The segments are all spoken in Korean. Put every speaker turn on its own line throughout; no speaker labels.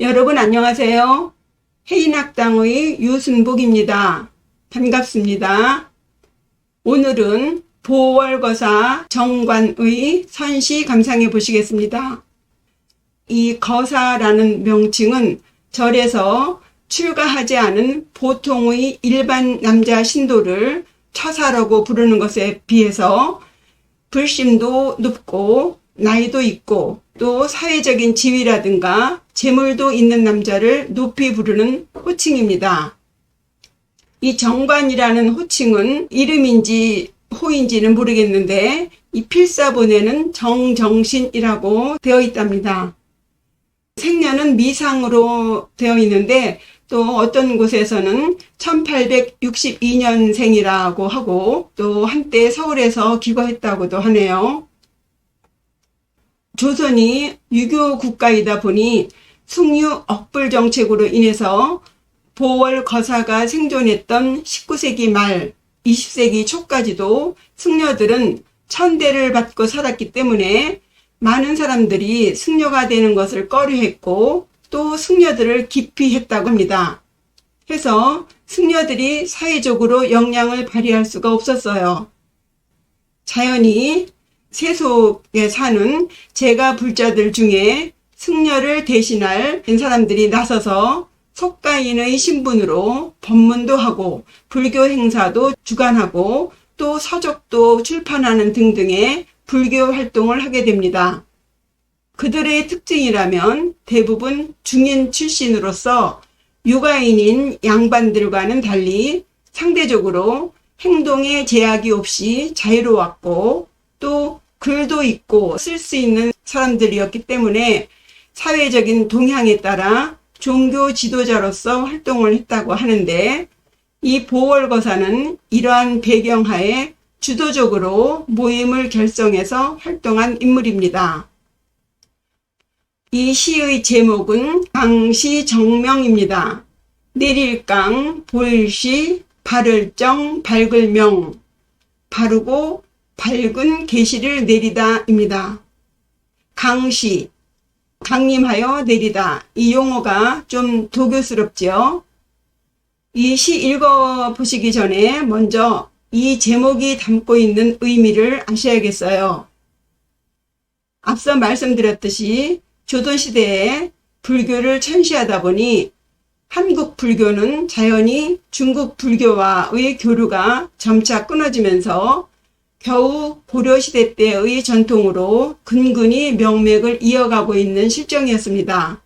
여러분 안녕하세요. 해인학당의 유순복입니다. 반갑습니다. 오늘은 보월거사 정관의 선시 감상해 보시겠습니다. 이 거사라는 명칭은 절에서 출가하지 않은 보통의 일반 남자 신도를 처사라고 부르는 것에 비해서 불심도 높고 나이도 있고 또 사회적인 지위라든가 재물도 있는 남자를 높이 부르는 호칭입니다. 이 정관이라는 호칭은 이름인지 호인지는 모르겠는데 이 필사본에는 정정신이라고 되어 있답니다. 생년은 미상으로 되어 있는데 또 어떤 곳에서는 1862년생이라고 하고 또 한때 서울에서 기거했다고도 하네요. 조선이 유교 국가이다 보니 숙류 억불 정책으로 인해서 보월 거사가 생존했던 19세기 말 20세기 초까지도 승려들은 천대를 받고 살았기 때문에 많은 사람들이 승려가 되는 것을 꺼려했고 또 승려들을 기피했다고 합니다. 해서 승려들이 사회적으로 역량을 발휘할 수가 없었어요. 자연히 세속에 사는 제가 불자들 중에 승려를 대신할 사람들이 나서서 속가인의 신분으로 법문도 하고 불교 행사도 주관하고 또 서적도 출판하는 등등의 불교 활동을 하게 됩니다. 그들의 특징이라면 대부분 중인 출신으로서 육아인인 양반들과는 달리 상대적으로 행동에 제약이 없이 자유로웠고 또 글도 읽고 쓸 수 있는 사람들이었기 때문에 사회적인 동향에 따라 종교 지도자로서 활동을 했다고 하는데 이 보월거사는 이러한 배경하에 주도적으로 모임을 결성해서 활동한 인물입니다. 이 시의 제목은 강시 정명입니다. 내릴강, 볼시, 바를정, 밝을명, 바르고 밝은 계시를 내리다입니다. 강시, 강림하여 내리다. 이 용어가 좀 도교스럽지요. 이 시 읽어보시기 전에 먼저 이 제목이 담고 있는 의미를 아셔야겠어요. 앞서 말씀드렸듯이 조선시대에 불교를 천시하다 보니 한국 불교는 자연히 중국 불교와의 교류가 점차 끊어지면서 겨우 고려시대 때의 전통으로 근근히 명맥을 이어가고 있는 실정이었습니다.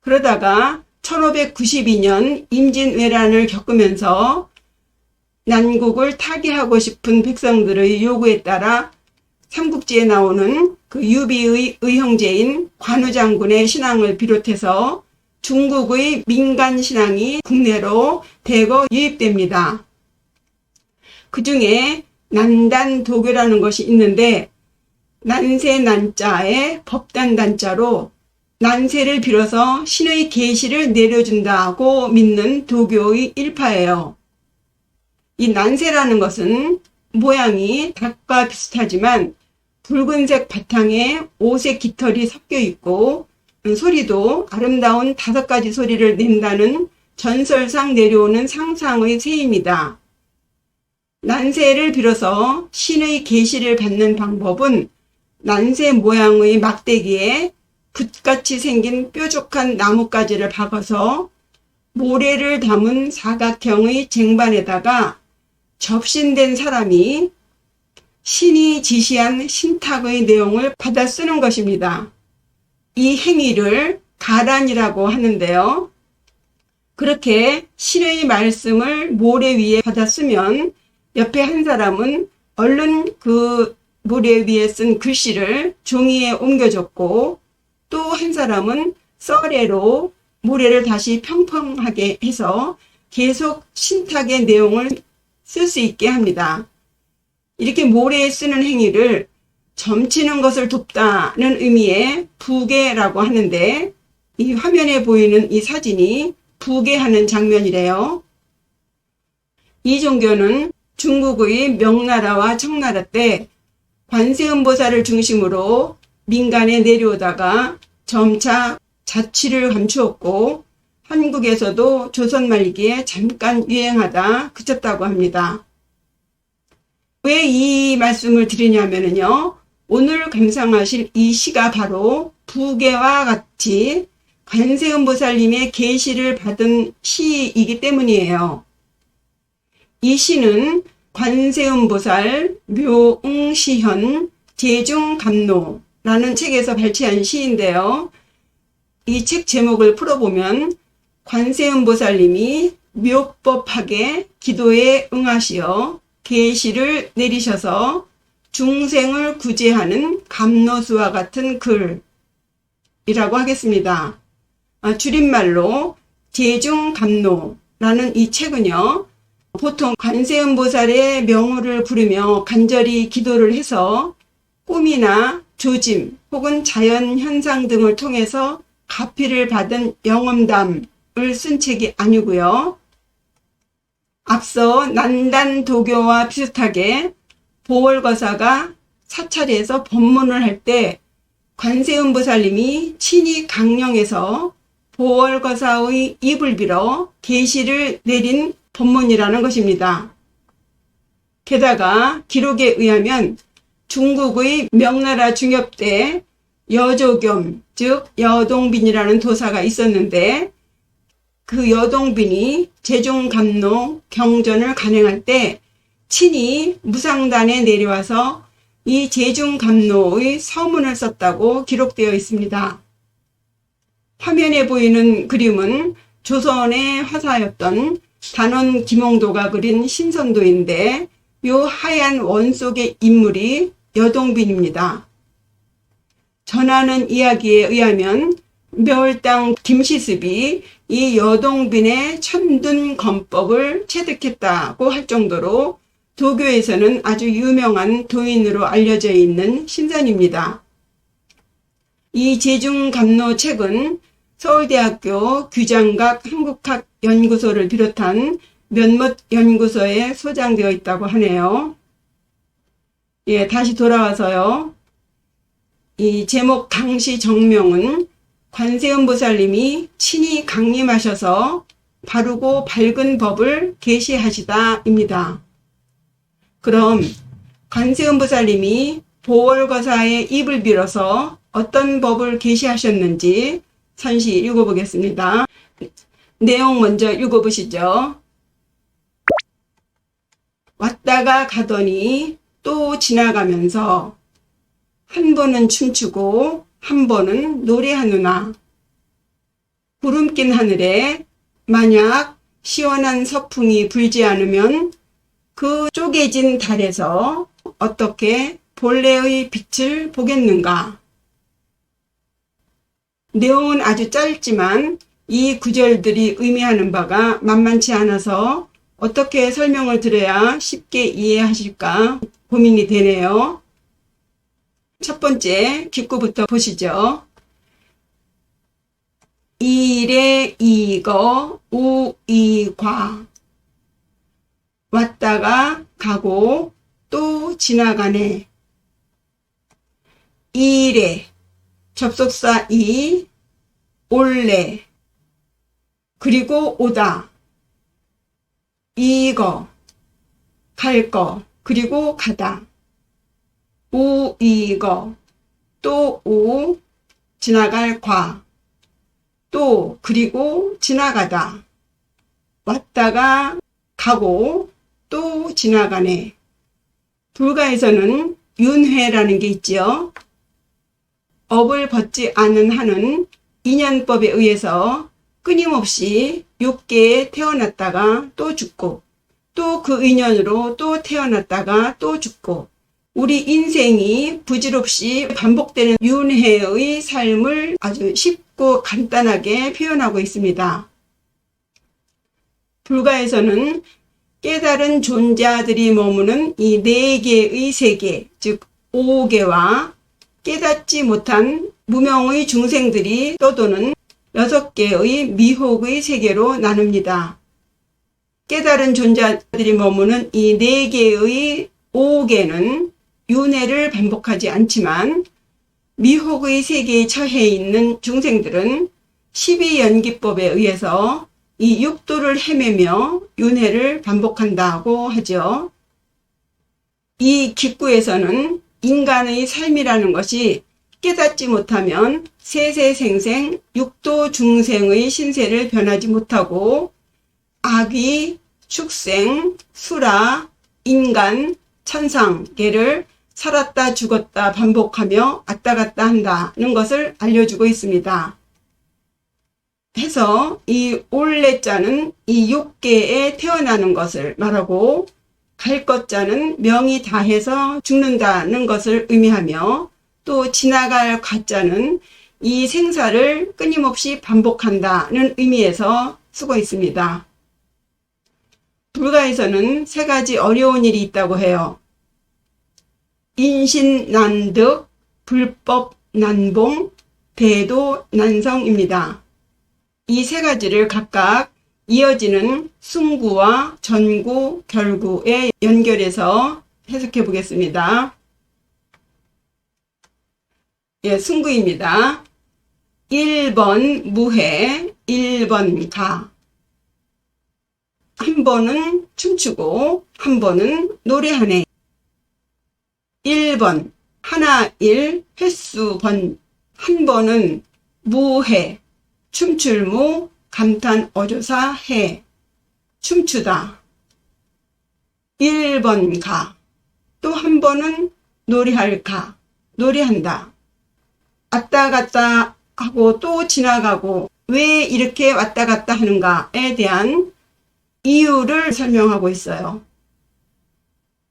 그러다가 1592년 임진왜란을 겪으면서 난국을 타개하고 싶은 백성들의 요구에 따라 삼국지에 나오는 그 유비의 의형제인 관우장군의 신앙을 비롯해서 중국의 민간 신앙이 국내로 대거 유입됩니다. 그 중에 난단 도교라는 것이 있는데 난세 난자에 법단 단자로 난세를 빌어서 신의 계시를 내려준다고 믿는 도교의 일파예요. 이 난세라는 것은 모양이 닭과 비슷하지만 붉은색 바탕에 오색 깃털이 섞여 있고 소리도 아름다운 다섯 가지 소리를 낸다는 전설상 내려오는 상상의 새입니다. 난세를 빌어서 신의 계시를 받는 방법은 난세 모양의 막대기에 붓같이 생긴 뾰족한 나뭇가지를 박아서 모래를 담은 사각형의 쟁반에다가 접신된 사람이 신이 지시한 신탁의 내용을 받아 쓰는 것입니다. 이 행위를 가란이라고 하는데요. 그렇게 신의 말씀을 모래 위에 받아 쓰면 옆에 한 사람은 얼른 그 모래 위에 쓴 글씨를 종이에 옮겨줬고 또 한 사람은 썰애로 모래를 다시 평평하게 해서 계속 신탁의 내용을 쓸 수 있게 합니다. 이렇게 모래에 쓰는 행위를 점치는 것을 돕다는 의미의 부계라고 하는데 이 화면에 보이는 이 사진이 부계하는 장면이래요. 이 종교는 중국의 명나라와 청나라 때 관세음보살을 중심으로 민간에 내려오다가 점차 자취를 감추었고 한국에서도 조선 말기에 잠깐 유행하다 그쳤다고 합니다. 왜 이 말씀을 드리냐면요. 오늘 감상하실 이 시가 바로 부계와 같이 관세음 보살님의 계시를 받은 시이기 때문이에요. 이 시는 관세음 보살 묘응시현 제중감로라는 책에서 발췌한 시인데요. 이 책 제목을 풀어보면 관세음 보살님이 묘법하게 기도에 응하시어 계시를 내리셔서 중생을 구제하는 감로수와 같은 글이라고 하겠습니다. 아, 줄임말로 제중감로라는 이 책은요. 보통 관세음 보살의 명호를 부르며 간절히 기도를 해서 꿈이나 조짐 혹은 자연 현상 등을 통해서 가피를 받은 영험담을 쓴 책이 아니고요. 앞서 난단 도교와 비슷하게 보월거사가 사찰에서 법문을 할 때 관세음 보살님이 친히 강령해서 보월거사의 입을 빌어 계시를 내린 법문이라는 것입니다. 게다가 기록에 의하면 중국의 명나라 중엽 때 여조겸, 즉 여동빈이라는 도사가 있었는데 그 여동빈이 제중감로 경전을 간행할 때 친히 무상단에 내려와서 이 제중감로의 서문을 썼다고 기록되어 있습니다. 화면에 보이는 그림은 조선의 화사였던 단원 김홍도가 그린 신선도인데 요 하얀 원 속의 인물이 여동빈입니다. 전하는 이야기에 의하면 묘월당 김시습이 이 여동빈의 천둔 건법을 체득했다고 할 정도로 도교에서는 아주 유명한 도인으로 알려져 있는 신선입니다. 이 제중감로 책은 서울대학교 규장각 한국학 연구소를 비롯한 몇몇 연구소에 소장되어 있다고 하네요. 예, 다시 돌아와서요. 이 제목 당시 정명은 관세음 보살님이 친히 강림하셔서 바르고 밝은 법을 계시하시다입니다. 그럼 관세음 보살님이 보월거사의 입을 빌어서 어떤 법을 계시하셨는지 선시 읽어보겠습니다. 내용 먼저 읽어보시죠. 왔다가 가더니 또 지나가면서 한 번은 춤추고 한 번은 노래하느나 구름 낀 하늘에 만약 시원한 서풍이 불지 않으면 그 쪼개진 달에서 어떻게 본래의 빛을 보겠는가? 내용은 아주 짧지만 이 구절들이 의미하는 바가 만만치 않아서 어떻게 설명을 드려야 쉽게 이해하실까 고민이 되네요. 첫 번째 기구부터 보시죠. 이래 이거 우이과 왔다가 가고 또 지나가네. 이래 접속사 이 올래 그리고 오다. 이거. 갈 거. 그리고 가다. 우 이거. 또우 지나갈 과. 또 그리고 지나가다. 왔다가 가고 또 지나가네. 불가에서는 윤회라는 게 있지요. 업을 벗지 않은 한은 인연법에 의해서 끊임없이 육계에 태어났다가 또 죽고 또 그 인연으로 또 태어났다가 또 죽고 우리 인생이 부질없이 반복되는 윤회의 삶을 아주 쉽고 간단하게 표현하고 있습니다. 불가에서는 깨달은 존재들이 머무는 이 네 개의 세계, 즉 오개와 깨닫지 못한 무명의 중생들이 떠도는 여섯 개의 미혹의 세계로 나눕니다. 깨달은 존재들이 머무는 이 네 개의 오개는 윤회를 반복하지 않지만 미혹의 세계에 처해 있는 중생들은 12연기법에 의해서 이 육도를 헤매며 윤회를 반복한다고 하죠. 이 기구에서는 인간의 삶이라는 것이 깨닫지 못하면 세세생생 육도 중생의 신세를 변하지 못하고 아기, 축생, 수라, 인간, 천상계를 살았다 죽었다 반복하며 왔다 갔다 한다는 것을 알려주고 있습니다. 해서 이 올레자는 이 육계에 태어나는 것을 말하고 갈 것자는 명이 다해서 죽는다는 것을 의미하며 또 지나갈 가자는 이 생사를 끊임없이 반복한다는 의미에서 쓰고 있습니다. 불가에서는 세 가지 어려운 일이 있다고 해요. 인신난득, 불법난봉, 대도난성입니다. 이 세 가지를 각각 이어지는 승구와 전구, 결구에 연결해서 해석해 보겠습니다. 예, 승구입니다. 1번 무해, 1번 가. 한 번은 춤추고 한 번은 노래하네. 1번 하나 일 횟수 번 한 번은 무해 춤출 무 감탄 어조사 해 춤추다 1번 가 또 한 번은 노래할 가 노래한다 왔다 갔다 하고 또 지나가고 왜 이렇게 왔다 갔다 하는가에 대한 이유를 설명하고 있어요.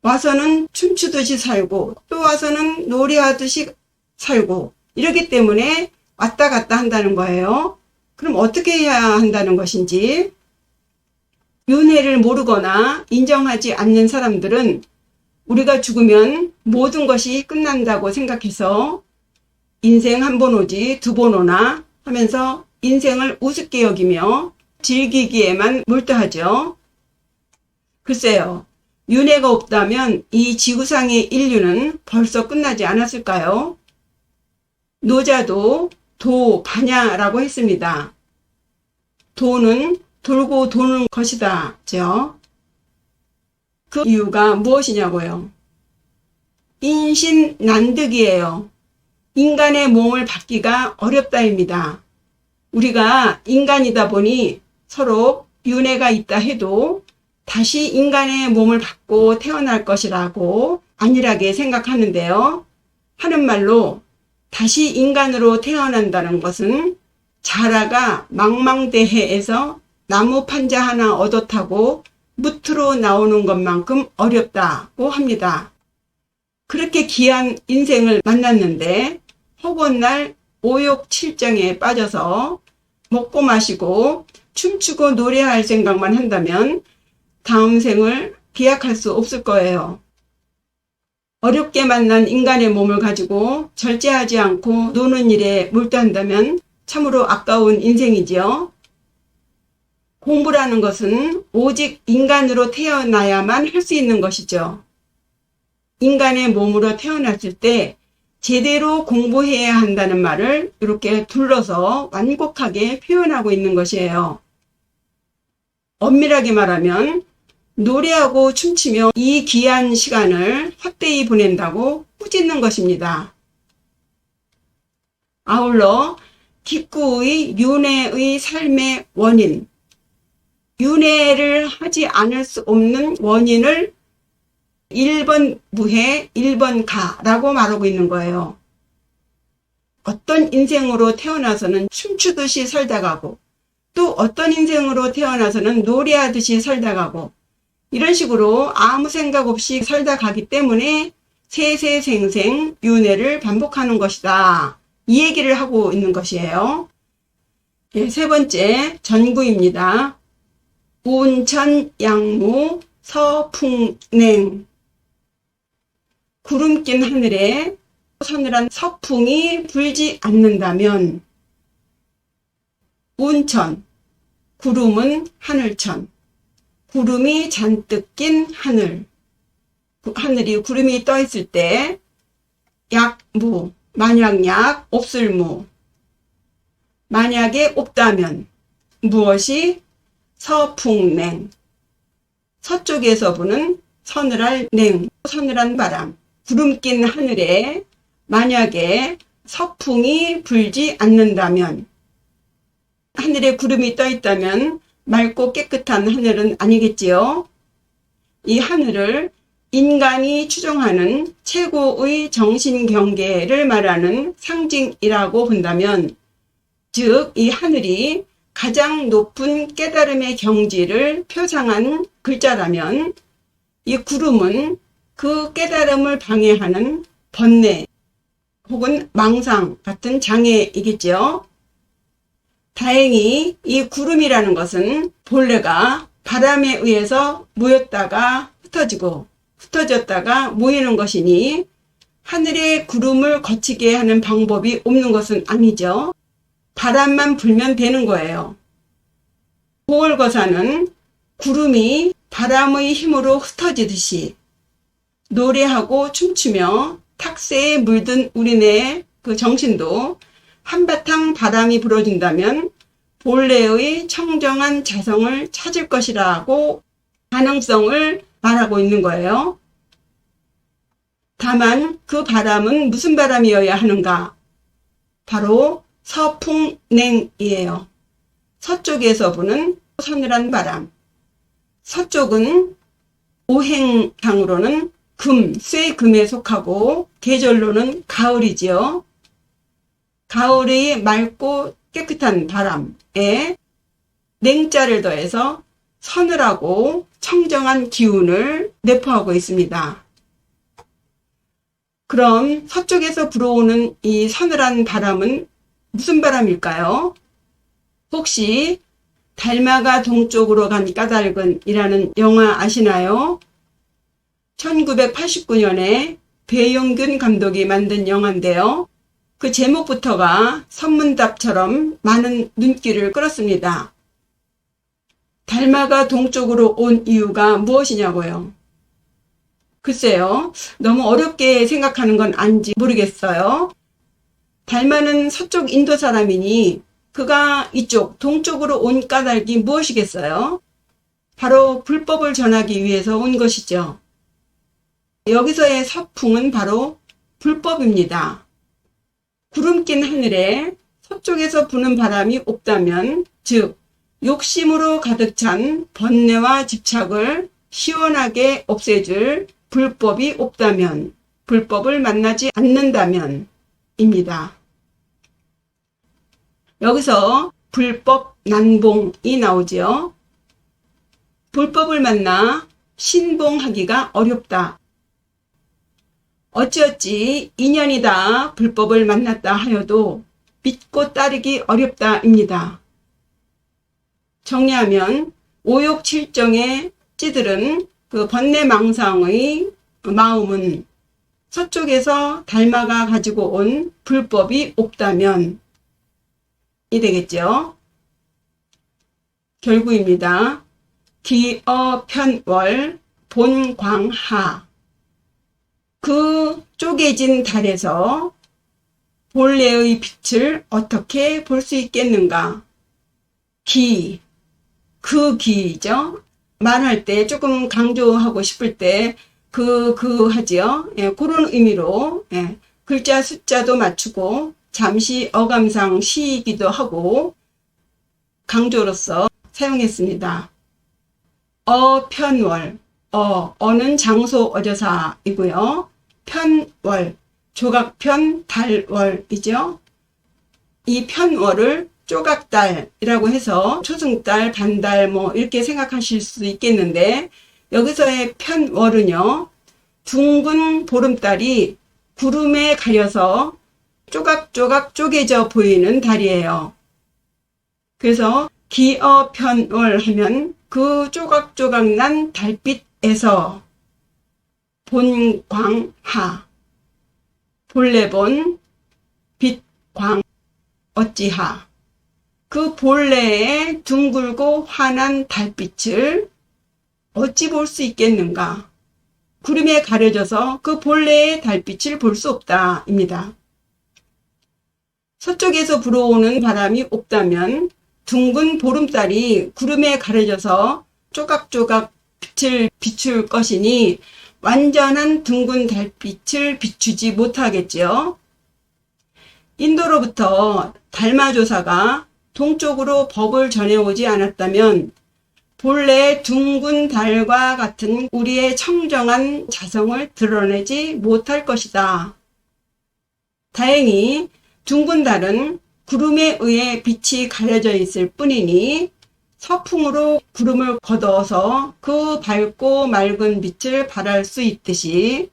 와서는 춤추듯이 살고 또 와서는 노래하듯이 살고 이러기 때문에 왔다 갔다 한다는 거예요. 그럼 어떻게 해야 한다는 것인지 윤회를 모르거나 인정하지 않는 사람들은 우리가 죽으면 모든 것이 끝난다고 생각해서 인생 한 번 오지 두 번 오나 하면서 인생을 우습게 여기며 즐기기에만 몰두하죠. 글쎄요. 윤회가 없다면 이 지구상의 인류는 벌써 끝나지 않았을까요? 노자도 도 반야라고 했습니다. 도는 돌고 도는 것이다. 그 이유가 무엇이냐고요? 인신 난득이에요. 인간의 몸을 받기가 어렵다입니다. 우리가 인간이다 보니 서로 윤회가 있다 해도 다시 인간의 몸을 받고 태어날 것이라고 안일하게 생각하는데요. 하는 말로 다시 인간으로 태어난다는 것은 자라가 망망대해에서 나무 판자 하나 얻어 타고 무트로 나오는 것만큼 어렵다고 합니다. 그렇게 귀한 인생을 만났는데 허구날 오욕 칠정에 빠져서 먹고 마시고 춤추고 노래할 생각만 한다면 다음 생을 기약할 수 없을 거예요. 어렵게 만난 인간의 몸을 가지고 절제하지 않고 노는 일에 몰두한다면 참으로 아까운 인생이지요. 공부라는 것은 오직 인간으로 태어나야만 할 수 있는 것이죠. 인간의 몸으로 태어났을 때 제대로 공부해야 한다는 말을 이렇게 둘러서 완곡하게 표현하고 있는 것이에요. 엄밀하게 말하면 노래하고 춤추며 이 귀한 시간을 헛되이 보낸다고 꾸짖는 것입니다. 아울러 기구의 윤회의 삶의 원인, 윤회를 하지 않을 수 없는 원인을 1번 무해, 1번 가라고 말하고 있는 거예요. 어떤 인생으로 태어나서는 춤추듯이 살다 가고 또 어떤 인생으로 태어나서는 노래하듯이 살다 가고 이런 식으로 아무 생각 없이 살다 가기 때문에 세세생생 윤회를 반복하는 것이다. 이 얘기를 하고 있는 것이에요. 네, 세 번째 전구입니다. 운천 양무 서풍냉 구름 낀 하늘에 서늘한 서풍이 불지 않는다면 운천 구름은 하늘천 구름이 잔뜩 낀 하늘. 하늘이 구름이 떠 있을 때 약무, 만약약, 없을무. 만약에 없다면 무엇이 서풍냉 서쪽에서 부는 서늘할 냉 서늘한 바람 구름 낀 하늘에 만약에 서풍이 불지 않는다면 하늘에 구름이 떠 있다면 맑고 깨끗한 하늘은 아니겠지요. 이 하늘을 인간이 추종하는 최고의 정신 경계를 말하는 상징이라고 본다면 즉 이 하늘이 가장 높은 깨달음의 경지를 표상한 글자라면 이 구름은 그 깨달음을 방해하는 번뇌 혹은 망상 같은 장애이겠죠. 다행히 이 구름이라는 것은 본래가 바람에 의해서 모였다가 흩어지고 흩어졌다가 모이는 것이니 하늘의 구름을 거치게 하는 방법이 없는 것은 아니죠. 바람만 불면 되는 거예요. 보월거사는 구름이 바람의 힘으로 흩어지듯이 노래하고 춤추며 탁새에 물든 우리네 그 정신도 한바탕 바람이 불어준다면 본래의 청정한 자성을 찾을 것이라고 가능성을 말하고 있는 거예요. 다만 그 바람은 무슨 바람이어야 하는가? 바로 서풍냉이에요. 서쪽에서 부는 서늘한 바람. 서쪽은 오행상으로는 금, 쇠금에 속하고 계절로는 가을이지요. 가을의 맑고 깨끗한 바람에 냉자를 더해서 서늘하고 청정한 기운을 내포하고 있습니다. 그럼 서쪽에서 불어오는 이 서늘한 바람은 무슨 바람일까요? 혹시 달마가 동쪽으로 간 까닭은이라는 영화 아시나요? 1989년에 배용균 감독이 만든 영화인데요. 그 제목부터가 선문답처럼 많은 눈길을 끌었습니다. 달마가 동쪽으로 온 이유가 무엇이냐고요? 글쎄요, 너무 어렵게 생각하는 건 아닌지 모르겠어요. 달마는 서쪽 인도 사람이니 그가 이쪽 동쪽으로 온 까닭이 무엇이겠어요? 바로 불법을 전하기 위해서 온 것이죠. 여기서의 서풍은 바로 불법입니다. 구름 낀 하늘에 서쪽에서 부는 바람이 없다면, 즉, 욕심으로 가득 찬 번뇌와 집착을 시원하게 없애줄 불법이 없다면, 불법을 만나지 않는다면, 입니다. 여기서 불법 난봉이 나오지요. 불법을 만나 신봉하기가 어렵다. 어찌어찌 인연이다 불법을 만났다 하여도 믿고 따르기 어렵다입니다. 정리하면 오욕칠정의 찌들은 그 번뇌망상의 마음은 서쪽에서 달마가 가지고 온 불법이 없다면 이 되겠죠. 결구입니다. 기어편월 본광하 그 쪼개진 달에서 본래의 빛을 어떻게 볼 수 있겠는가? 기, 그 기죠. 말할 때 조금 강조하고 싶을 때 그, 그 하지요. 예, 그런 의미로, 예, 글자 숫자도 맞추고 잠시 어감상 시이기도 하고 강조로서 사용했습니다. 어편월, 어, 어는 장소 어조사이고요. 편월, 조각편 달월이죠. 이 편월을 조각달이라고 해서 초승달, 반달 뭐 이렇게 생각하실 수 있겠는데 여기서의 편월은요. 둥근 보름달이 구름에 가려서 조각조각 쪼개져 보이는 달이에요. 그래서 기어편월 하면 그 조각조각 난 달빛에서 본광하 본래본 빛광 어찌하 그 본래의 둥글고 환한 달빛을 어찌 볼 수 있겠는가? 구름에 가려져서 그 본래의 달빛을 볼 수 없다입니다. 서쪽에서 불어오는 바람이 없다면 둥근 보름달이 구름에 가려져서 조각조각 빛을 비출 것이니 완전한 둥근 달빛을 비추지 못하겠지요. 인도로부터 달마조사가 동쪽으로 법을 전해오지 않았다면 본래 둥근 달과 같은 우리의 청정한 자성을 드러내지 못할 것이다. 다행히 둥근 달은 구름에 의해 빛이 가려져 있을 뿐이니 서풍으로 구름을 걷어서 그 밝고 맑은 빛을 발할 수 있듯이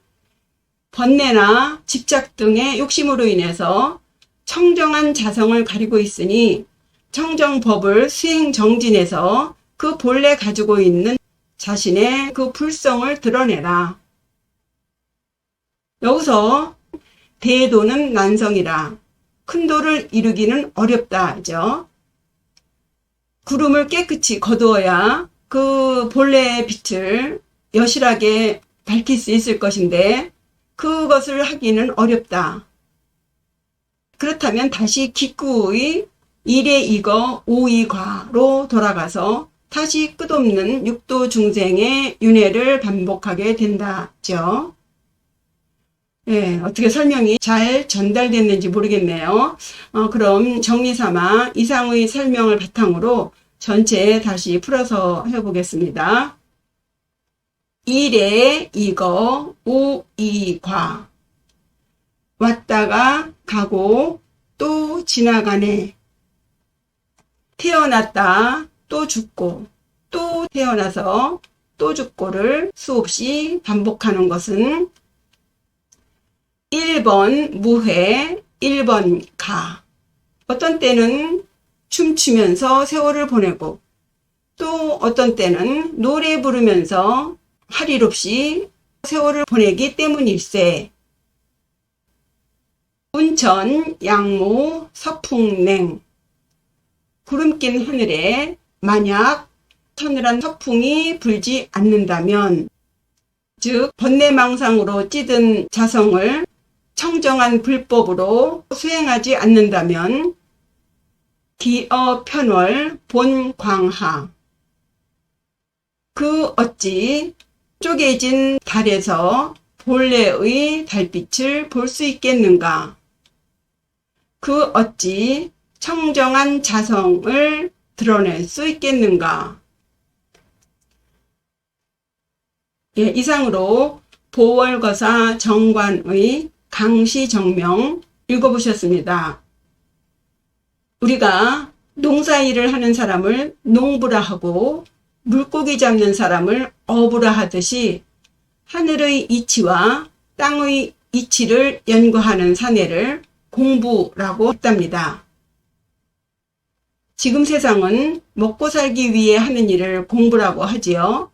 번뇌나 집착 등의 욕심으로 인해서 청정한 자성을 가리고 있으니 청정법을 수행 정진해서 그 본래 가지고 있는 자신의 그 불성을 드러내라. 여기서 대도는 난성이라 큰 도를 이루기는 어렵다죠. 구름을 깨끗이 거두어야 그 본래의 빛을 여실하게 밝힐 수 있을 것인데 그것을 하기는 어렵다. 그렇다면 다시 기구의 일에 이거 오이과로 돌아가서 다시 끝없는 육도 중생의 윤회를 반복하게 된다죠. 예, 어떻게 설명이 잘 전달됐는지 모르겠네요. 어, 그럼 정리 삼아 이상의 설명을 바탕으로 전체 다시 풀어서 해보겠습니다. 일에 이거 오이과 왔다가 가고 또 지나가네 태어났다 또 죽고 또 태어나서 또 죽고를 수없이 반복하는 것은 1번 무회, 1번 가. 어떤 때는 춤추면서 세월을 보내고 또 어떤 때는 노래 부르면서 할 일 없이 세월을 보내기 때문일세. 운천, 양모, 서풍냉. 구름 낀 하늘에 만약 서늘한 서풍이 불지 않는다면, 즉, 번뇌망상으로 찌든 자성을 청정한 불법으로 수행하지 않는다면, 기어 편월 본광하. 그 어찌 쪼개진 달에서 본래의 달빛을 볼 수 있겠는가? 그 어찌 청정한 자성을 드러낼 수 있겠는가? 예, 이상으로 보월거사 정관의 강시정명 읽어보셨습니다. 우리가 농사일을 하는 사람을 농부라 하고 물고기 잡는 사람을 어부라 하듯이 하늘의 이치와 땅의 이치를 연구하는 사내를 공부라고 했답니다. 지금 세상은 먹고 살기 위해 하는 일을 공부라고 하지요.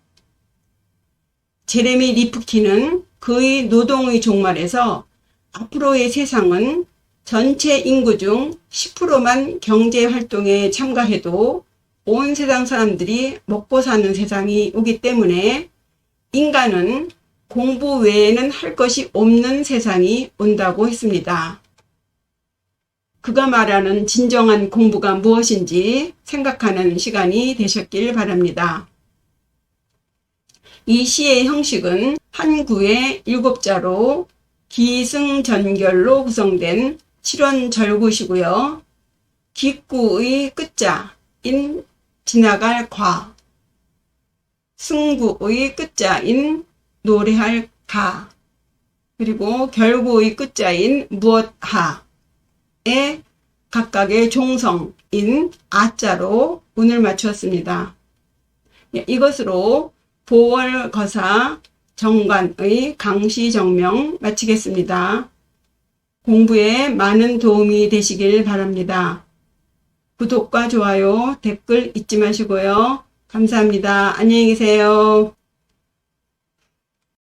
제레미 리프키는 그의 노동의 종말에서 앞으로의 세상은 전체 인구 중 10%만 경제 활동에 참가해도 온 세상 사람들이 먹고 사는 세상이 오기 때문에 인간은 공부 외에는 할 것이 없는 세상이 온다고 했습니다. 그가 말하는 진정한 공부가 무엇인지 생각하는 시간이 되셨길 바랍니다. 이 시의 형식은 한 구의 일곱 자로 기승전결로 구성된 칠원절구시고요. 기구의 끝자인 지나갈 과, 승구의 끝자인 노래할 가, 그리고 결구의 끝자인 무엇하에 각각의 종성인 아자로 운을 맞추었습니다. 예, 이것으로 보월거사 정관의 강시정명 마치겠습니다. 공부에 많은 도움이 되시길 바랍니다. 구독과 좋아요, 댓글 잊지 마시고요. 감사합니다. 안녕히 계세요.